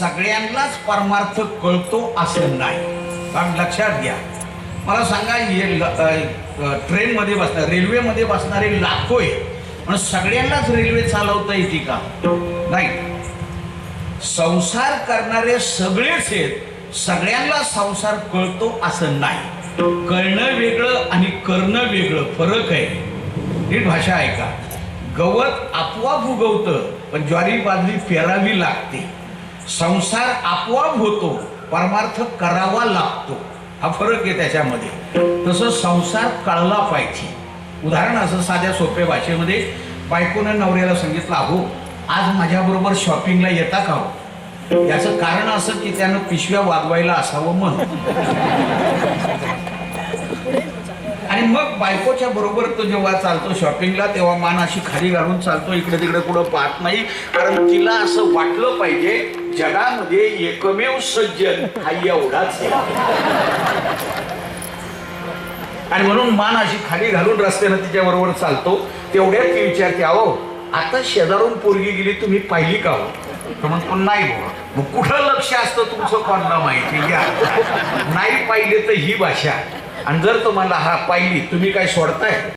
सगळ्यांनाच परमार्थ कळतो असं नाही. कारण लक्षात घ्या. मला सांगा हे ट्रेनमध्ये बसणार रेल्वेमध्ये बसणारे लाखो आहे पण सगळ्यांनाच रेल्वे चालवता येते का? नाही. संसार करणारे सगळेच आहेत. सगळ्यांना संसार कळतो असं नाही. कळणं वेगळं आणि करणं वेगळं फरक आहे. नीट भाषा ऐका. गवत आपोआप उगवतं पण ज्वारी बाजरी पेरावी लागते. संसार आपोआप होतो परमार्थ करावा लागतो. हा फरक आहे त्याच्यामध्ये. तसं संसार कळला पाहिजे. उदाहरण असं साध्या सोप्या भाषेमध्ये बायकोनं नवऱ्याला सांगितलं अहो आज माझ्याबरोबर शॉपिंगला येता का हो? याचं कारण असं की त्यानं पिशव्या वागवायला असावं म्हणून. मग बायकोच्या बरोबर तो जेव्हा चालतो शॉपिंगला तेव्हा मान अशी खाली घालून चालतो इकडे तिकडे कुठं पाहत नाही. कारण तिला असं वाटलं पाहिजे जगामध्ये एकमेव सज्जन हा एवढाच आणि म्हणून मान अशी खाली घालून रस्त्यानं तिच्या बरोबर चालतो. तेवढ्यात ती विचारते अहो आता शेजारून पोरगी गेली तुम्ही पाहिली का हो? तो म्हणतो नाही बुवा. मग कुठं लक्ष असतं तुमचं कोणाला माहिती? घ्या नाही पाहिले तर ही भाषा. आणि जर तुम्हाला हा पाहिली तुम्ही काय सोडताय?